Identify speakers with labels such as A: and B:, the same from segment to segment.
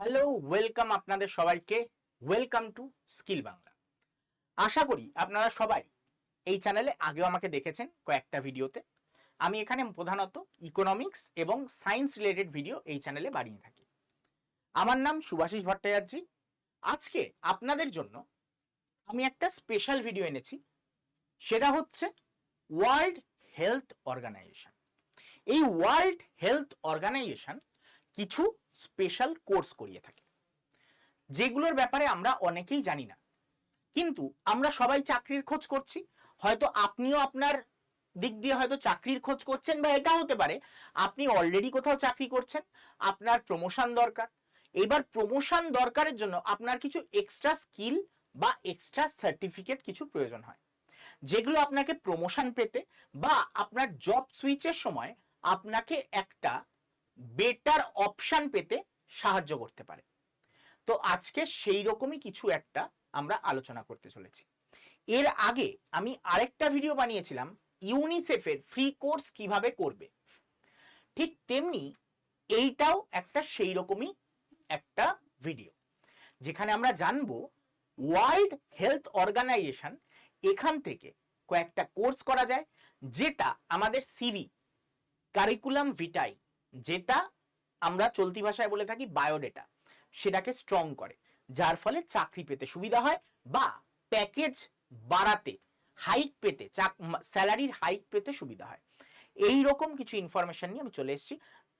A: Hello welcome আপনাদের সবাইকে। Welcome to skill Bangla আশা করি আপনারা সবাই এই চ্যানেলে আগেও আমাকে দেখেছেন কয়েকটা ভিডিওতে। আমি এখানে প্রধানত ইকোনমিক্স এবং সায়েন্স রিলেটেড ভিডিও এই চ্যানেলে বানিয়ে থাকি। আমার নাম সুভাষিস ভট্টাচার্য। আজকে আপনাদের জন্য আমি একটা স্পেশাল ভিডিও এনেছি। সেটা হচ্ছে ওয়ার্ল্ড হেলথ অর্গানাইজেশন এই ওয়ার্ল্ড হেলথ অর্গানাইজেশন কিছু স্পেশাল কোর্স করিয়ে থাকে। যেগুলোর ব্যাপারে আমরা অনেকেই জানি না। কিন্তু আমরা সবাই চাকরির খোঁজ করছি। হয়তো আপনিও আপনার দিক দিয়ে হয়তো চাকরির খোঁজ করছেন বা এটা হতে পারে। আপনি অলরেডি কোথাও চাকরি করছেন, আপনার প্রমোশন দরকার। এবার প্রমোশন দরকারের জন্য আপনার কিছু এক্সট্রা স্কিল বা এক্সট্রা সার্টিফিকেট কিছু প্রয়োজন হয়। যেগুলো আপনাকে প্রমোশন পেতে বা আপনার জব সুইচের সময় আপনাকে একটা বেটার অপশন পেতে সাহায্য করতে পারে। তো আজকে সেই রকমই কিছু একটা আমরা আলোচনা করতে চলেছি। এর আগে আমি আরেকটা ভিডিও বানিয়েছিলাম ইউনিসেফের ফ্রি কোর্স কীভাবে করবে। ঠিক তেমনি এইটাও একটা সেই রকমই একটা ভিডিও যেখানে আমরা জানব ওয়ার্ল্ড হেলথ অর্গানাইজেশন এখান থেকে কয়েকটা কোর্স করা যায়, যেটা আমাদের সিভি কারিকুলাম ভিটাই যেটা আমরা চলতি ভাষায় বলে থাকি বায়োডেটা, সেটাকে স্ট্রং করে, যার ফলে চাকরি পেতে সুবিধা হয় বা প্যাকেজ বাড়াতে হাইক পেতে স্যালারির হাইক পেতে সুবিধা হয়। এই রকম কিছু ইনফরমেশন নিয়ে আমি চলে এসেছি।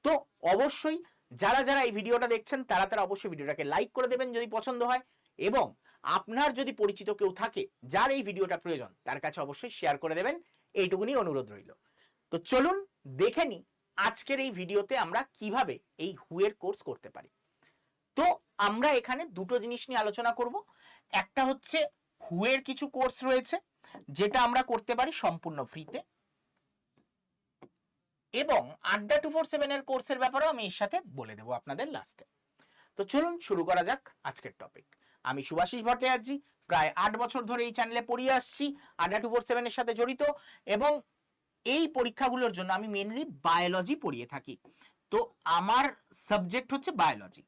A: তো অবশ্যই যারা যারা এই ভিডিওটা দেখছেন, তারা তারা অবশ্যই ভিডিওটাকে লাইক করে দেবেন যদি পছন্দ হয় এবং আপনার যদি পরিচিত কেউ থাকে যার এই ভিডিওটা প্রয়োজন, তার কাছে অবশ্যই শেয়ার করে দেবেন। এইটুকুনি অনুরোধ রইল। তো চলুন দেখে নিই আজকের এই ভিডিওতে আমরা কীভাবে এই হুয়ের কোর্স করতে পারি? তো আমরা এখানে দুটো জিনিস নিয়ে আলোচনা করব। একটা হচ্ছে হুয়ের কিছু কোর্স রয়েছে, যেটা আমরা করতে পারি সম্পূর্ণ ফ্রিতে এবং আড্ডা টু ফোর সেভেনের কোর্সের ব্যাপারেও আমি এর সাথে বলে দেবো আপনাদের লাস্টে তো চলুন শুরু করা যাক আজকের টপিক আমি সুভাষিস ভট্টাচার্য, প্রায় আট বছর ধরে এই চ্যানেলে পড়িয়ে আসছি, আড্ডা টু ফোর সেভেনের সাথে জড়িত। এবং এই পরীক্ষাগুলোর জন্য আমি মেনলি বায়োলজি পড়িয়ে থাকি। তো আমার সাবজেক্ট হচ্ছে বায়োলজি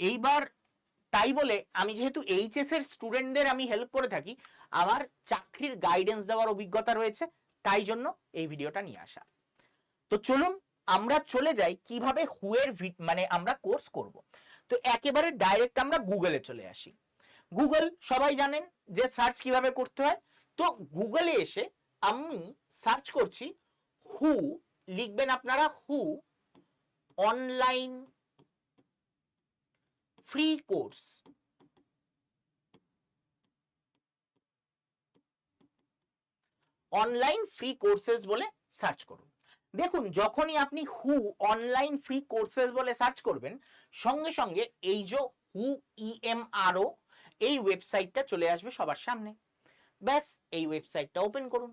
A: এইবার তাই বলে আমি যেহেতু এইচএস এর স্টুডেন্টদের আমি হেল্প করে থাকি, আমার চাকরির গাইডেন্স দেওয়ার অভিজ্ঞতা রয়েছে, তাই জন্য এই ভিডিওটা নিয়ে আসা। তো চলুন আমরা চলে যাই কীভাবে হুয়ের মানে আমরা কোর্স করব। তো একেবারে ডাইরেক্ট আমরা গুগলে চলে আসি। গুগল সবাই জানেন যে সার্চ কীভাবে করতে হয়? তো গুগলে এসে আমি সার্চ করছি হু লিখবেন আপনারা হু online free course online free courses বলে সার্চ করুন। দেখুন, যখনই আপনি হু অনলাইন ফ্রি কোর্সেস বলে সার্চ করবেন, সঙ্গে সঙ্গে এই যে হু ইএমআরও এই ওয়েবসাইটটা চলে আসবে সবার সামনে। ব্যাস, এই ওয়েবসাইটটা ওপেন করুন।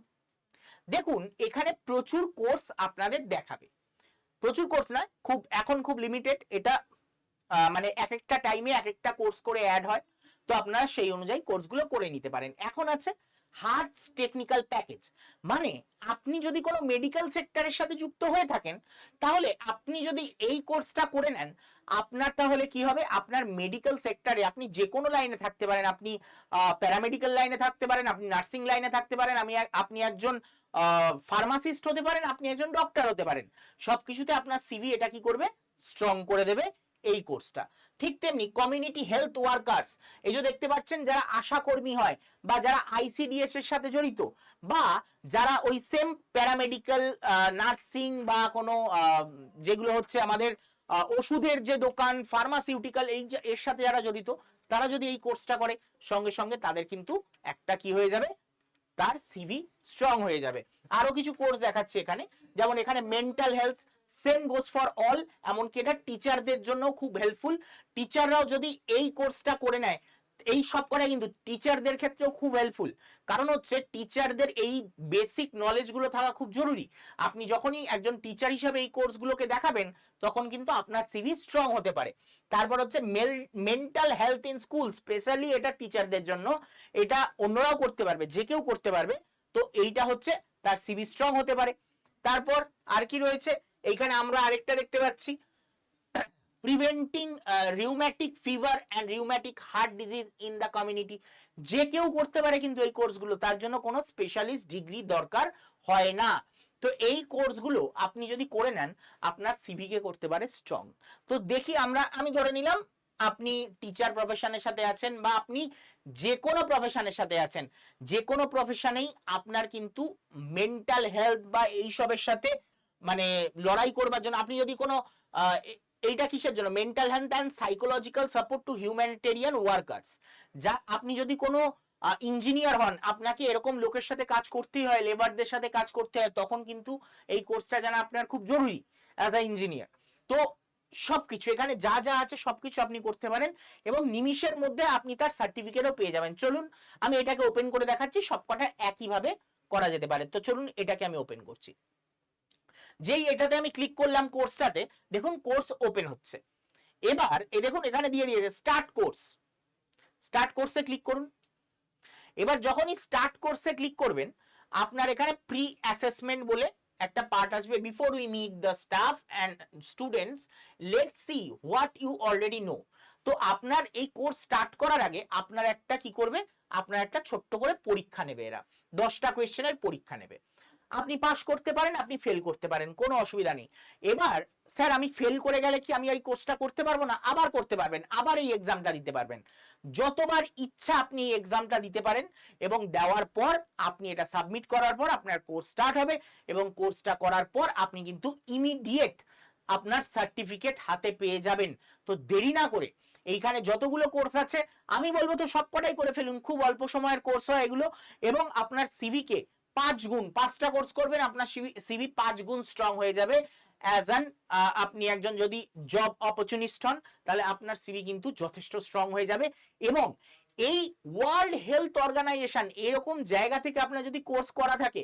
A: দেখুন, এখানে প্রচুর কোর্স আপনাদের দেখাবে। প্রচুর কোর্স নয়, খুব, এখন খুব লিমিটেড এটা মানে এক একটা টাইমে এক একটা কোর্স করে অ্যাড হয়। তো আপনারা সেই অনুযায়ী কোর্সগুলো করে নিতে পারেন। এখন আছে হার্টস টেকনিক্যাল প্যাকেজ মানে আপনি যদি কোনো মেডিকেল সেক্টরের সাথে যুক্ত হয়ে থাকেন, তাহলে আপনি যদি এই কোর্সটা করে নেন, আপনার তাহলে কি হবে? আপনার মেডিকেল সেক্টরে আপনি যে কোনো লাইনে থাকতে পারেন। আপনি প্যারামেডিক্যাল লাইনে থাকতে পারেন, আপনি নার্সিং লাইনে থাকতে পারেন, আমি আপনি একজন ফার্মাসিস্ট হতে পারেন, আপনি একজন ডক্টর হতে পারেন। সবকিছুতে আপনার সিভি এটা কি করবে? স্ট্রং করে দেবে। এই কোর্সটা ঠিক তেমনি কমিউনিটি হেলথ ওয়ার্কার্স এই যে দেখতে পাচ্ছেন যারা আশা কর্মী হয় বা যারা আইসিডিএস এর সাথে জড়িত বা যারা ওই সেম প্যারামেডিক্যাল নার্সিং বা কোনো যেগুলো হচ্ছে আমাদের ওষুধের যে দোকান ফার্মাসিউটিক্যাল এই এর সাথে যারা জড়িত, তারা যদি এই কোর্সটা করে, সঙ্গে সঙ্গে তাদের কিন্তু একটা কি হয়ে যাবে? তার সিভি স্ট্রং হয়ে যাবে। আরও কিছু কোর্স দেখাচ্ছে এখানে। যেমন এখানে mental health same goes for all এমনকি এটা টিচারদের জন্য খুব হেল্পফুল টিচাররাও যদি এই কোর্সটা করে নেয়, এই সব করা কিন্তু টিচারদের ক্ষেত্রেও খুব হেল্পফুল কারণ হচ্ছে টিচারদের এই বেসিক নলেজগুলো থাকা খুব জরুরি। আপনি যখনই একজন টিচার হিসেবে এই কোর্সগুলোকে দেখাবেন, তখন কিন্তু আপনার সিভি স্ট্রং হতে পারে। তারপর হচ্ছে male mental health in school specially এটা টিচারদের জন্য, এটা অন্যরাও করতে পারবে, যে কেউ করতে পারবে। তো এইটা হচ্ছে তার সিভি স্ট্রং হতে পারে। তারপর আর কি রয়েছে? এইখানে আমরা আরেকটা দেখতে পাচ্ছি। Preventing rheumatic fever and rheumatic heart disease in the community যে কেউ করতে পারে কিন্তু এই কোর্সগুলো, তার জন্য কোনো স্পেশালিস্ট ডিগ্রি দরকার হয় না। তো এই কোর্সগুলো আপনি যদি করে নেন, আপনার সিভিকে করতে পারে স্ট্রং তো দেখি আমরা, আমি ধরে নিলাম, আপনি টিচার প্রফেশনের সাথে আছেন বা আপনি যে কোনো প্রফেশনের সাথে আছেন, যে কোনো প্রফেশনেই আপনার কিন্তু মেন্টাল হেলথ বা এইসবের সাথে মানে লড়াই করবার জন্য। আপনি যদি কোনো এইটা কিসের জন্য? Mental health and psychological support to humanitarian workers যা আপনি যদি কোনো ইঞ্জিনিয়ার হন, আপনাকে এরকম লোকের সাথে কাজ করতেই হয় লেবারদের সাথে কাজ করতে হয়, তখন কিন্তু এই কোর্সটা জানা আপনার খুব জরুরি অ্যাজ আ ইঞ্জিনিয়ার তো সবকিছু, এখানে যা যা আছে সবকিছু আপনি করতে পারেন এবং নিমিষের মধ্যে আপনি তার সার্টিফিকেটও পেয়ে যাবেন। চলুন, আমি এটাকে ওপেন করে দেখাচ্ছি, সবকটা একইভাবে করা যেতে পারে। তো চলুন, এটাকে আমি ওপেন করছি। যেই এটাতে আমি ক্লিক করলাম কোর্সটাতে দেখুন কোর্স ওপেন হচ্ছে। এবার, এ দেখুন এখানে দিয়ে দিয়েছে স্টার্ট কোর্স স্টার্ট কোর্সে ক্লিক করুন। এবার যখনই স্টার্ট কোর্সে ক্লিক করবেন, আপনার এখানে প্রি অ্যাসেসমেন্ট বলে একটা পার্ট আসবে। Before we meet the staff and students let see what you already know তো আপনার এই কোর্স স্টার্ট করার আগে আপনার একটা কি করবে? আপনার একটা ছোট্ট করে পরীক্ষা নেবে এরা। দশটা কোয়েশ্চেনের পরীক্ষা নেবে। আপনি পাস করতে পারেন, আপনি ফেল করতে পারেন, কোনো অসুবিধা নেই। এবার, স্যার, আমি ফেল করে গেলে কি আমি এই কোর্সটা করতে পারব না? আবার করতে পারবেন, আবার এই এক্সামটা দিতে পারবেন। যতবার ইচ্ছা আপনি এই এক্সামটা দিতে পারেন এবং দেওয়ার পর আপনি এটা সাবমিট করার পর আপনার কোর্স স্টার্ট হবে এবং কোর্সটা করার পর আপনি কিন্তু ইমিডিয়েট আপনার সার্টিফিকেট হাতে পেয়ে যাবেন। তো দেরি না করে, এইখানে যতগুলো কোর্স আছে, আমি বলব তো সবকটাই করে ফেলুন, খুব অল্প সময়ের কোর্স হয় এগুলো এবং আপনার সিভিকে পাঁচ গুণ, পাঁচটা কোর্স করবেন, আপনার সিভি পাঁচ গুণ স্ট্রং হয়ে যাবে। অ্যাজ অ্যান আপনি একজন যদি জব অপরচুনিস্ট হন, তাহলে আপনার সিভি কিন্তু যথেষ্ট স্ট্রং হয়ে যাবে। এবং এই ওয়ার্ল্ড হেলথ অর্গানাইজেশন এরকম জায়গা থেকে আপনার যদি কোর্স করা থাকে,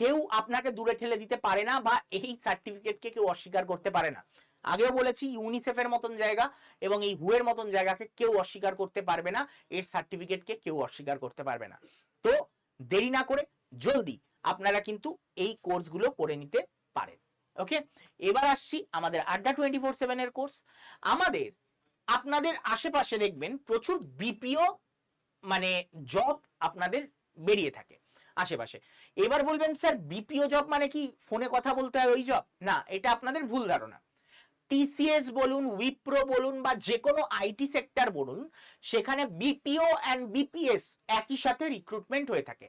A: কেউ আপনাকে দূরে ঠেলে দিতে পারে না বা এই সার্টিফিকেটকে কেউ অস্বীকার করতে পারে না। আগেও বলেছি ইউনিসেফের মতন জায়গা এবং এই হুয়ের মতন জায়গাকে কেউ অস্বীকার করতে পারবে না, এর সার্টিফিকেটকে কেউ অস্বীকার করতে পারবে না। তো দেরি না করে জলদি আপনারা কিন্তু এই কোর্সগুলো করে নিতে পারেন। ওকে? এবার আসছি আমাদের আড্ডা টোয়েন্টি ফোর সেভেনের কোর্স। আমাদের, আপনাদের আশেপাশে দেখবেন প্রচুর বিপিও মানে জব আপনাদের বেরিয়ে থাকে আশেপাশে। এবার বলবেন, স্যার, বিপিও জব মানে কি? ফোনে কথা বলতে হয় ওই জব? না, এটা আপনাদের ভুল ধারণা। টিসিএস বলুন উইপ্রো বলুন বা যে কোনো আইটি সেক্টর বলুন, সেখানে বিপিও অ্যান্ড বিপিএস একই সাথে রিক্রুটমেন্ট হয়ে থাকে।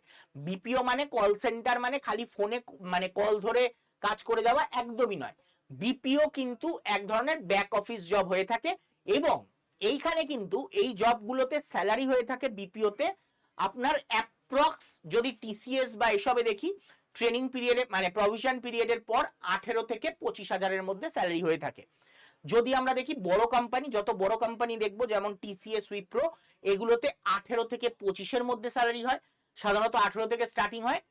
A: বিপিও মানে কল সেন্টার মানে খালি ফোনে মানে কল ধরে কাজ করে যাওয়া একদমই নয়। বিপিও কিন্তু এক ধরনের ব্যাক অফিস জব হয়ে থাকে এবং এইখানে কিন্তু এই জবগুলোতে স্যালারি হয়ে থাকে বিপিওতে আপনার অ্যাপ্রক্স যদি টিসিএস বা এসবে দেখি ট্রেনিং পিরিয়ডে মানে প্রভিশন পিরিয়ডের পর আঠেরো থেকে পঁচিশ হাজারের মধ্যে স্যালারি হয়ে থাকে। যদি আমরা দেখি বড় কোম্পানি যত বড় কোম্পানি দেখব, যেমন টিসিএস উইপ্রো এগুলোতে আঠেরো থেকে পঁচিশের মধ্যে স্যালারি হয়। সাধারণত আঠেরো থেকে স্টার্টিং হয়।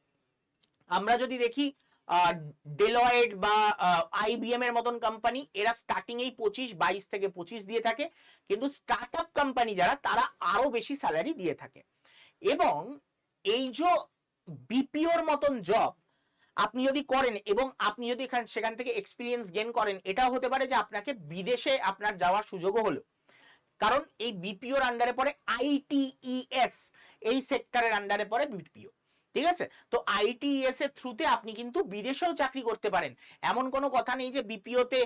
A: আমরা যদি দেখি ডেলয়েড বা আইবিএম এর মতন কোম্পানি এরা স্টার্টিং এই পঁচিশ, বাইশ থেকে পঁচিশ দিয়ে থাকে। কিন্তু স্টার্ট আপ কোম্পানি যারা, তারা আরও বেশি স্যালারি দিয়ে থাকে। এবং এই যে বিপিওর মতন জব আপনি যদি করেন এবং আপনি যদি এখান, সেখান থেকে এক্সপিরিয়েন্স গেন করেন, এটাও হতে পারে যে আপনাকে বিদেশে আপনার যাওয়ার সুযোগও হলো। কারণ এই বিপিওর আন্ডারে পড়ে আইটিইএস এই সেক্টরের আন্ডারে পড়ে বিপিও ঠিক আছে? তো আইটিএস এর থ্রুতে আপনি কিন্তু বিদেশেও চাকরি করতে পারেন। এমন কোনো কথা নেই যে বিপিওতে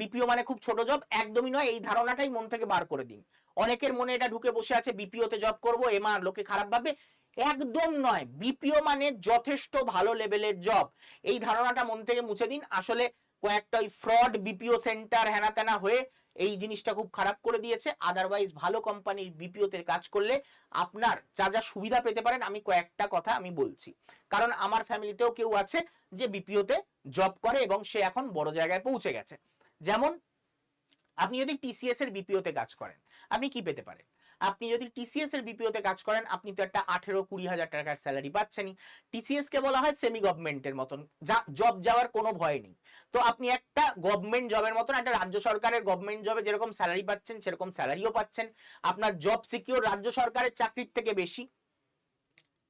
A: বিপিও মানে খুব ছোট জব একদমই নয়। এই ধারণাটাই মন থেকে বার করে দিন। অনেকের মনে এটা ঢুকে বসে আছে বিপিওতে জব করব এমা লোকে খারাপ ভাবে একদম নয় বিপিও মানে যথেষ্ট ভালো লেভেলের জব এই ধারণাটা মন থেকে মুছে দিন। আসলে কয়েকটা ওই ফ্রড বিপিও সেন্টার হেনা তেনা হয়ে এই জিনিসটা খুব খারাপ করে দিয়েছে। আদারওয়াইজ ভালো কোম্পানির বিপিওতে কাজ করলে আপনার যা যা সুবিধা পেতে পারেন, আমি কয়েকটা কথা আমি বলছি। কারণ আমার ফ্যামিলিতেও কেউ আছে যে বিপিওতে জব করে এবং সে এখন বড় জায়গায় পৌঁছে গেছে। যেমন, আপনি যদি টিসিএস এর বিপিওতে কাজ করেন, আপনি কি পেতে পারেন? আপনি যদি টিসিএস এর বিপিওতে কাজ করেন, আপনি তো একটা আঠেরো কুড়ি হাজার টাকার স্যালারি পাচ্ছেনই। টিসিএস কে বলা হয় সেমি গভর্নমেন্টের মতন। যা জব যাওয়ার কোনো ভয় নেই। তো আপনি একটা গভর্নমেন্ট জবের মতন, একটা রাজ্য সরকারের গভর্নমেন্ট জবে যেরকম স্যালারি পাচ্ছেন, সেরকম স্যালারিও পাচ্ছেন। আপনার জব সিকিউর রাজ্য সরকারের চাকরির থেকে বেশি।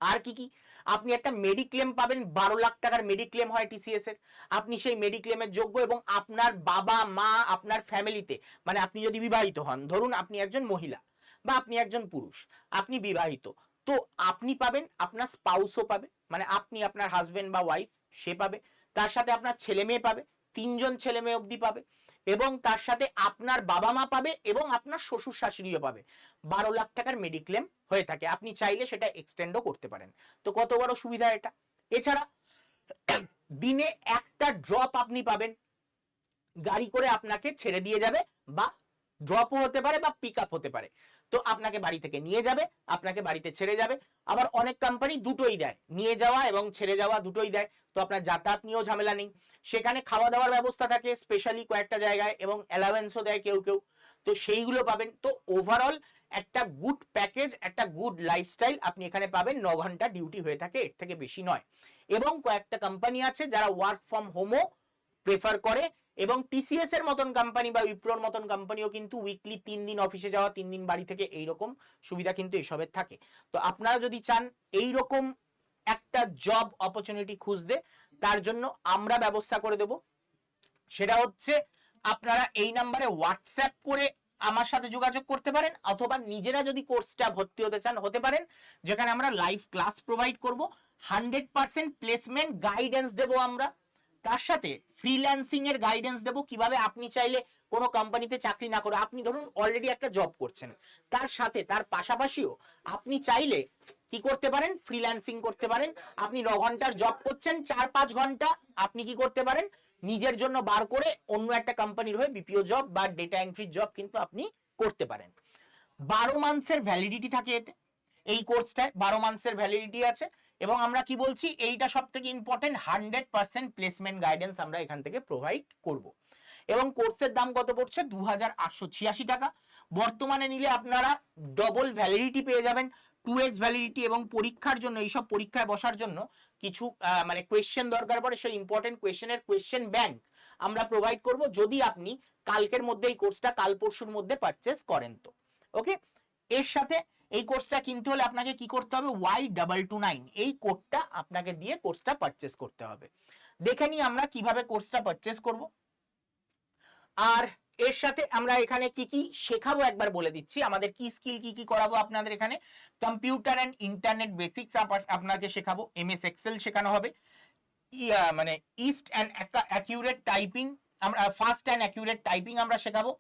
A: আর কি কি? আপনি একটা মেডিক্লেম পাবেন, বারো লাখ টাকার মেডিক্লেম হয় টিসিএস এর। আপনি সেই মেডিক্লেমের যোগ্য এবং আপনার বাবা, মা, আপনার ফ্যামিলিতে মানে আপনি যদি বিবাহিত হন, ধরুন আপনি একজন মহিলা বা আপনি একজন পুরুষ, আপনি বিবাহিত, তো আপনি পাবেন, আপনার স্পাউসও পাবে মানে আপনি আপনার হাজবেন্ড বা ওয়াইফ সে পাবে, তার সাথে আপনার ছেলে মেয়ে পাবে, তিনজন ছেলে মেয়ে অবধি পাবে, এবং তার সাথে আপনার বাবা মা পাবে এবং আপনার শ্বশুর শাশুড়িও পাবে। বারো লাখ টাকার মেডিক্লেম হয়ে থাকে, আপনি চাইলে সেটা এক্সটেন্ডও করতে পারেন। তো কত বড় সুবিধা এটা? এছাড়া দিনে একটা ড্রপ আপনি পাবেন, গাড়ি করে আপনাকে ছেড়ে দিয়ে যাবে বা ড্রপও হতে পারে বা পিক হতে পারে। তো আপনাকে বাড়ি থেকে নিয়ে যাবে, আপনাকে বাড়িতে ছেড়ে যাবে। আবার অনেক কোম্পানি দুটোই দেয়, নিয়ে যাওয়া এবং ছেড়ে যাওয়া দুটোই দেয়। তো আপনার যাতায়াত নিয়েও ঝামেলা নেই। সেখানে খাওয়া দাওয়ার ব্যবস্থা থাকে স্পেশালি কয়েকটা জায়গায় এবং অ্যালাওয়েন্সও দেয় কেউ কেউ। তো সেইগুলো পাবেন। তো ওভারঅল একটা গুড প্যাকেজ একটা গুড লাইফস্টাইল আপনি এখানে পাবেন। ন ঘণ্টা ডিউটি হয়ে থাকে, এর থেকে বেশি নয়। এবং কয়েকটা কোম্পানি আছে যারা ওয়ার্ক ফ্রম হোমও প্রেফার করে। এবং টিসিএস এর মতন কোম্পানি বা উইপ্রোর মতন কোম্পানিও কিন্তু উইকলি তিন দিন অফিসে যাওয়া, তিন দিন বাড়ি থেকে এইরকম সুবিধা কিন্তু এসবের থাকে। তো আপনারা যদি চান এইরকম একটা জব অপরচুনিটি খুঁজতে, তার জন্য আমরা ব্যবস্থা করে দেব। সেটা হচ্ছে আপনারা এই নাম্বারে হোয়াটসঅ্যাপ করে আমার সাথে যোগাযোগ করতে পারেন, অথবা নিজেরা যদি কোর্সটা ভর্তি হতে চান, হতে পারেন, যেখানে আমরা লাইভ ক্লাস প্রোভাইড করব। হান্ড্রেড পার্সেন্ট প্লেসমেন্ট গাইডেন্স দেবো আমরা। তার সাথে ফ্রিল্যান্সিং এর গাইডেন্স দেবো। কীভাবে আপনি চাইলে কোনো কোম্পানিতে চাকরি না করে, আপনি ধরুন অলরেডি একটা জব করছেন। তার সাথে, তার পাশাপাশিও আপনি চাইলে কি করতে পারেন? ফ্রিল্যান্সিং করতে পারেন। আপনি ন ঘণ্টার জব করছেন, চার পাঁচ ঘণ্টা আপনি কি করতে পারেন? নিজের জন্য বার করে অন্য একটা কোম্পানির হয়ে বিপিও জব বা ডেটা এন্ট্রি জব কিন্তু আপনি করতে পারেন। বারো মান্থসের ভ্যালিডিটি থাকে এতে। এই কোর্সটায় বারো মান্থসের ভ্যালিডিটি আছে। এবং আমরা কি বলছি? এইটা সব থেকে important hundred percent placement guidance আমরা এখান থেকে প্রোভাইড করব। এবং কোর্সের দাম কত পড়ছে? দু হাজার আটশো ছিয়াশি টাকা। বর্তমানে নিলে আপনারা ডবল ভ্যালিডিটি পেয়ে যাবেন টু এক্স ভ্যালিডিটি এবং পরীক্ষার জন্য, এইসব পরীক্ষায় বসার জন্য কিছু মানে কোয়েশ্চেন দরকার পড়ে, সেই ইম্পর্টেন্ট কোয়েশ্চেনের কোয়েশ্চেন ব্যাংক আমরা প্রোভাইড করব যদি আপনি কালকের মধ্যে এই কোর্সটা কাল পরশুর মধ্যে পারচেস করেন তো। ওকে এর সাথে এই কোর্সটা কিনতে হলে আপনাকে কি করতে হবে? ওয়াই ডাবল টু নাইন এই কোডটা আপনাকে দিয়ে কোর্সটা পারচেস করতে হবে। দেখে নিই আমরা কীভাবে কোর্সটা পারচেস করব। আর এর সাথে আমরা এখানে কি কি শেখাবো একবার বলে দিচ্ছি। আমাদের কি স্কিল কি কি করাবো আপনাদের এখানে? কম্পিউটার অ্যান্ড ইন্টারনেট বেসিক্স আপনাকে শেখাবো। এমএস এক্সেল শেখানো হবে। মানে ইস্ট অ্যান্ড অ্যাকিউরেট টাইপিং আমরা ফাস্ট অ্যান্ড অ্যাকিউরেট টাইপিং আমরা শেখাবো।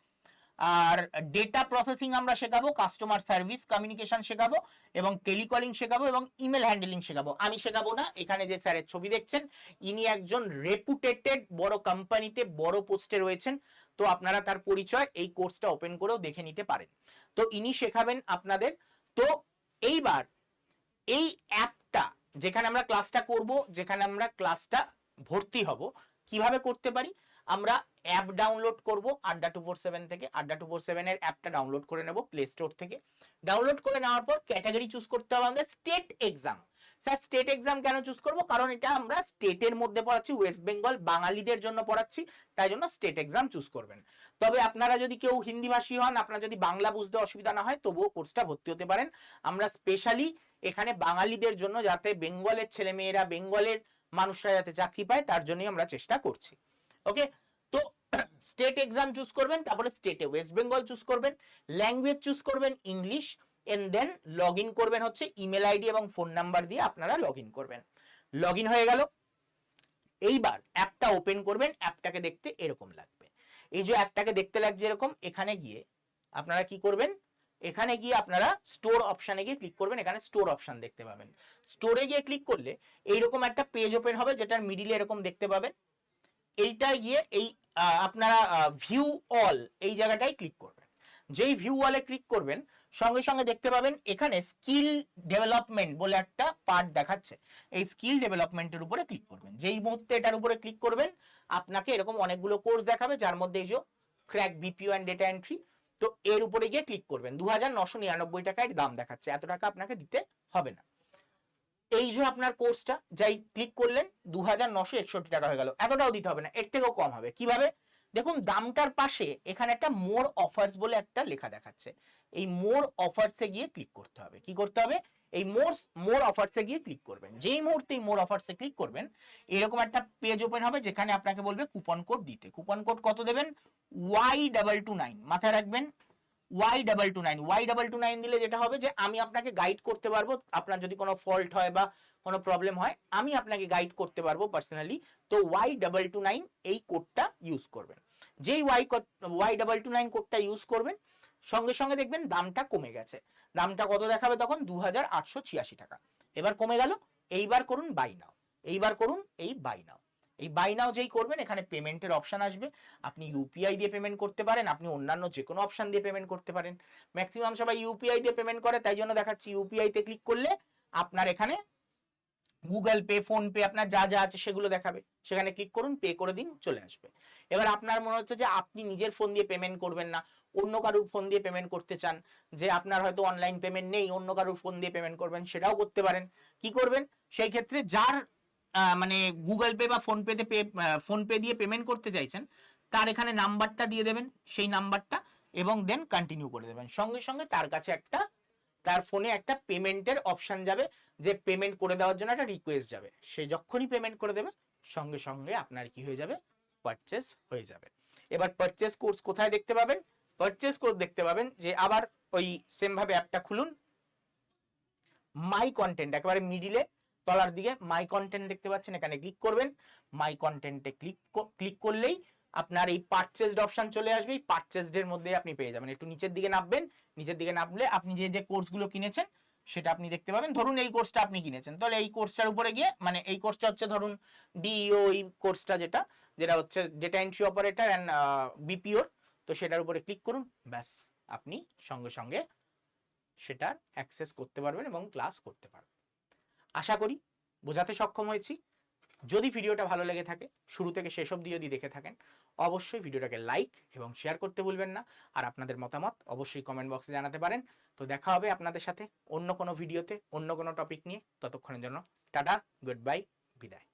A: আর ডেটা প্রসেসিং আমরা শেখাবো কাস্টমার সার্ভিস কমিউনিকেশন শেখাবো এবং টেলিকলিং শেখাবো এবং ইমেল হ্যান্ডেলিং শেখাবো। আমি শেখাবো না, এখানে যে স্যারের ছবি দেখছেন, ইনি একজন রেপুটেটেড বড় কোম্পানিতে বড় পোস্টে রয়েছেন, তো আপনারা তার পরিচয় এই কোর্সটা ওপেন করেও দেখে নিতে পারেন। তো ইনি শেখাবেন আপনাদের। তো এইবার এই অ্যাপটা, যেখানে আমরা ক্লাসটা করব, যেখানে আমরা ক্লাসটা ভর্তি হব, কীভাবে করতে পারি? আমরা অ্যাপ ডাউনলোড করব, আড্ডা টু ফোর সেভেন থেকে। আড্ডা টু ফোর সেভেনের অ্যাপটা ডাউনলোড করে নেব প্লে স্টোর থেকে। ডাউনলোড করে নেওয়ার পর ক্যাটাগরি চুজ করতে হবে আমাদের state exam sir state exam কেন চুজ করব? কারণ এটা আমরা স্টেটের মধ্যে পড়াচ্ছি ওয়েস্ট বেঙ্গল বাঙালিদের জন্য পড়াচ্ছি, তাই জন্য স্টেট এক্সাম চুজ করবেন। তবে আপনারা যদি কেউ হিন্দি ভাষী হন, আপনারা যদি বাংলা বুঝতে অসুবিধা না হয়, তবুও কোর্সটা ভর্তি হতে পারেন। আমরা স্পেশালি এখানে বাঙালিদের জন্য যাতে বেঙ্গলের ছেলে মেয়েরা বেঙ্গলের মানুষরা যাতে চাকরি পায়, তার জন্যই আমরা চেষ্টা করছি। ওকে তো স্টেট এক্সাম চুজ করবেন, তারপরে স্টেটে ওয়েস্ট বেঙ্গল চুজ করবেন ল্যাঙ্গুয়েজ চুজ করবেন ইংলিশ এন্ড দেন লগ করবেন হচ্ছে ইমেল আইডি এবং ফোন নাম্বার দিয়ে আপনারা লগ করবেন। লগ হয়ে গেল। এইবার অ্যাপটা ওপেন করবেন, অ্যাপটাকে দেখতে এরকম লাগবে। এই যে অ্যাপটাকে দেখতে লাগছে এরকম, এখানে গিয়ে আপনারা কি করবেন? এখানে গিয়ে আপনারা স্টোর অপশানে গিয়ে ক্লিক করবেন, এখানে স্টোর অপশন দেখতে পাবেন। স্টোরে গিয়ে ক্লিক করলে এইরকম একটা পেজ ওপেন হবে, যেটার মিডিলে এরকম দেখতে পাবেন। এইটায় গিয়ে এই আপনারা ভিউ অল এই জায়গাটায় ক্লিক করবেন। যেই ভিউ অলে ক্লিক করবেন, সঙ্গে সঙ্গে দেখতে পাবেন এখানে স্কিল ডেভেলপমেন্ট বলে একটা পার্ট দেখাচ্ছে। এই স্কিল ডেভেলপমেন্টের উপরে ক্লিক করবেন। যেই মুহূর্তে এটার উপরে ক্লিক করবেন, আপনাকে এরকম অনেকগুলো কোর্স দেখাবে, যার মধ্যে এই যে crack BPO and data entry তো এর উপরে গিয়ে ক্লিক করবেন। দু হাজার নশো নিরানব্বই টাকায় দাম দেখাচ্ছে। এত টাকা আপনাকে দিতে হবে না। এই যে আপনার কোর্সটা যাই ক্লিক করলেন দু হাজার নশো একষট্টি টাকা হয়ে গেল। এতটাও দিতে হবে না, এর থেকেও কম হবে। কীভাবে? দেখুন, দামটার পাশে এখানে একটা মোর অফার্স বলে একটা লেখা দেখাচ্ছে। এই মোর অফার্সে গিয়ে ক্লিক করতে হবে। কি করতে হবে? এই মোর মোর অফার্সে গিয়ে ক্লিক করবেন। যেই মুহূর্তে মোর অফার্সে ক্লিক করবেন, এরকম একটা পেজ ওপেন হবে যেখানে আপনাকে বলবে কুপন কোড দিতে। কুপন কোড কত দেবেন? ওয়াই ডাবল টু নাইন মাথায় রাখবেন Y double two nine Y double two nine দিলে যেটা হবে যে আমি আপনাকে গাইড করতে পারব, আপনার যদি কোনো ফল্ট হয় বা কোনো প্রবলেম হয়, আমি আপনাকে গাইড করতে পারব পার্সোনালি তো ওয়াই ডাবল টু নাইন এই কোডটা ইউজ করবেন। যেই Y Y double two nine কোডটা ইউজ করবেন, সঙ্গে সঙ্গে দেখবেন দামটা কমে গেছে। দামটা কত দেখাবে তখন? দু হাজার আটশো ছিয়াশি টাকা। এবার কমে গেল, এইবার করুন বাই নাও এইবার করুন এই বাই নাও এই বাই নাও যেই করবেন, এখানে পেমেন্টের অপশন আসবে। আপনি ইউপিআই দিয়ে পেমেন্ট করতে পারেন, আপনি অন্যান্য যে কোনো অপশন দিয়ে পেমেন্ট করতে পারেন। ম্যাক্সিমাম সবাই ইউপিআই দিয়ে পেমেন্ট করে, তাই জন্য দেখাচ্ছি ইউপিআই তে ক্লিক করলে আপনার এখানে গুগল পে ফোন পে আপনার যা যা আছে সেগুলো দেখাবে। সেখানে ক্লিক করুন পে করে দিন, চলে আসবে। এবার আপনার মনে হচ্ছে যে আপনি নিজের ফোন দিয়ে পেমেন্ট করবেন না, অন্য কারুর ফোন দিয়ে পেমেন্ট করতে চান, যে আপনার হয়তো অনলাইন পেমেন্ট নেই, অন্য কারুর ফোন দিয়ে পেমেন্ট করবেন, সেটাও করতে পারেন। কি করবেন? সেই ক্ষেত্রে যার মানে গুগল পে বা ফোন পেতে পে ফোন পে দিয়ে পেমেন্ট করতে চাইছেন, তার এখানে নাম্বারটা দিয়ে দেবেন, সেই নাম্বারটা, এবং দেন কন্টিনিউ করে দেবেন। সঙ্গে সঙ্গে তার কাছে একটা, তার ফোনে একটা পেমেন্টের অপশন যাবে, যে পেমেন্ট করে দেওয়ার জন্য একটা রিকোয়েস্ট যাবে। সে যখনই পেমেন্ট করে দেবে, সঙ্গে সঙ্গে আপনার কি হয়ে যাবে? পারচেস হয়ে যাবে। এবার পারচেস কোর্স কোথায় দেখতে পাবেন? পারচেস কোর্স দেখতে পাবেন যে আবার ওই সেম ভাবে অ্যাপটা খুলুন। মাই কন্টেন্ট একেবারে মিডিলে তলার দিকে মাই কন্টেন্ট দেখতে পাচ্ছেন, এখানে ক্লিক করবেন। মাই কন্টেন্টে ক্লিক ক্লিক করলেই আপনার এই পারচেসড অপশন চলে আসবে। এই পারচেসড এর মধ্যে আপনি পেয়ে যাবেন। একটু নিচের দিকে নামবেন। নিচের দিকে নামলে আপনি যে যে কোর্সগুলো কিনেছেন, সেটা আপনি দেখতে পাবেন। ধরুন এই কোর্সটা আপনি কিনেছেন। তাহলে এই কোর্সটার উপরে গিয়ে মানে এই কোর্সটা হচ্ছে ধরুন ডিও এই কোর্সটা যেটা যেটা হচ্ছে ডেটা এন্ট্রি অপারেটর অ্যান্ড বিপিওর তো সেটার উপরে ক্লিক করুন। ব্যাস, আপনি সঙ্গে সঙ্গে সেটার অ্যাক্সেস করতে পারবেন এবং ক্লাস করতে পারবেন। আশা করি বোঝাতে সক্ষম হয়েছি। যদি ভিডিওটা ভালো লেগে থাকে, শুরু থেকে শেষ অবধি যদি দেখে থাকেন, অবশ্যই ভিডিওটাকে লাইক এবং শেয়ার করতে ভুলবেন না। আর আপনাদের মতামত অবশ্যই কমেন্ট বক্সে জানাতে পারেন। তো দেখা হবে আপনাদের সাথে অন্য কোনো ভিডিওতে অন্য কোনো টপিক নিয়ে। ততক্ষণের জন্য টাটা গুড বাই বিদায়।